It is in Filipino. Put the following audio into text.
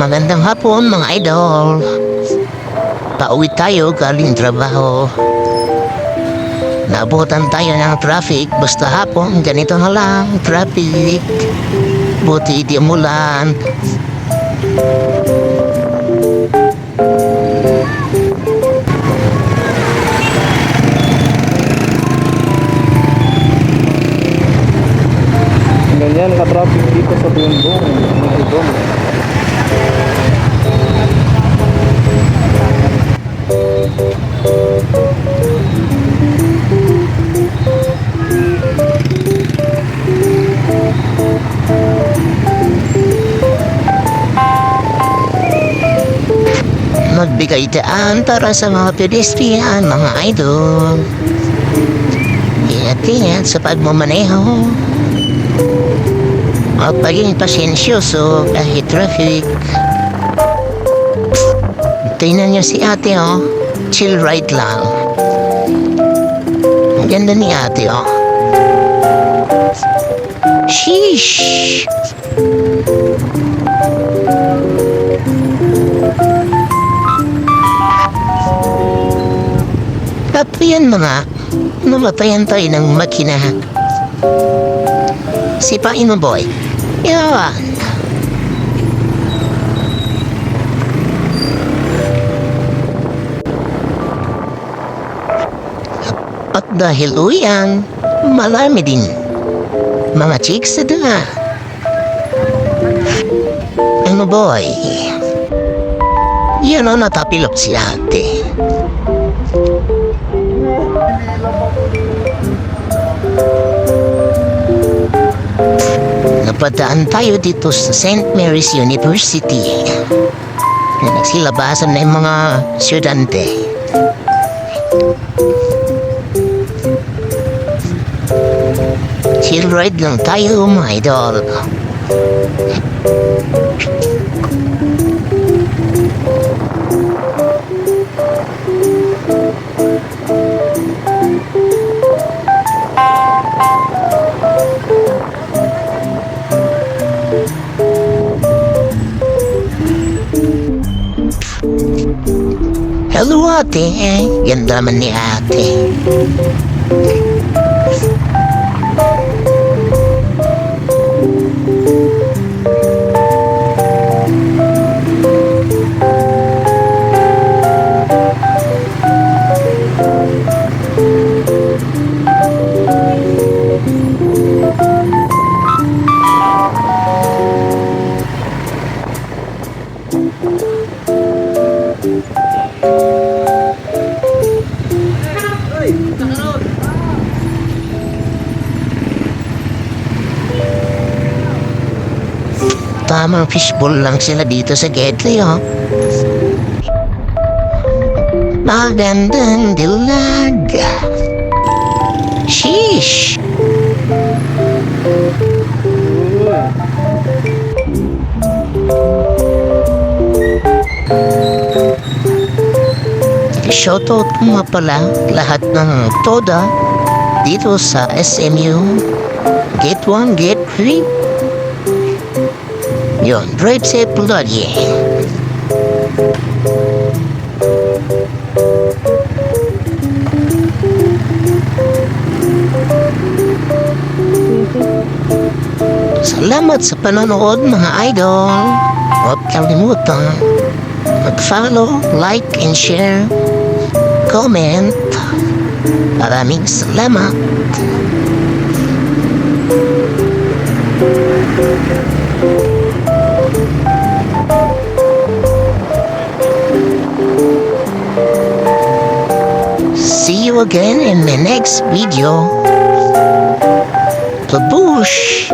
Magandang hapon mga idol. Pauwi tayo galing trabaho. Nabutan tayo ng traffic. Basta hapon, ganito na lang, traffic. Buti di umulan. Ganyan ka-traffic dito sa Bumbong, Magbigay daan para sa mga pedestrian, mga idol. Ingat-ingat sa pagmamaneho. Magpaging pasensyoso kahit traffic. Tingnan niyo si ate, oh. Chill ride lang. Ang ganda ni ate, oh. Sheesh! At yan mga, namatayan tayo ng makina. Sipain mo, boy. Yan. At dahil uyan, marami din. Mga chicks na doon. Ano, boy? Yan ang natapilok si ate. Napadaan tayo dito sa St. Mary's University. Na nagsilabasan na yung mga estudyante. Chill ride lang tayo, mga idol. Hello, ate. Ganda naman ni ate. Tamang fishbowl lang sila dito sa Gedley, oh. Magandang dilag. Sheesh! Shoutout nga pala lahat ng Toda dito sa SMU. Get one, get free. Yun, drive safe lagi. Salamat sa panonood mga idol. Huwag kalimutan mag-follow, like, and share. Comment. Maraming salamat. Again in the next video. Baboosh!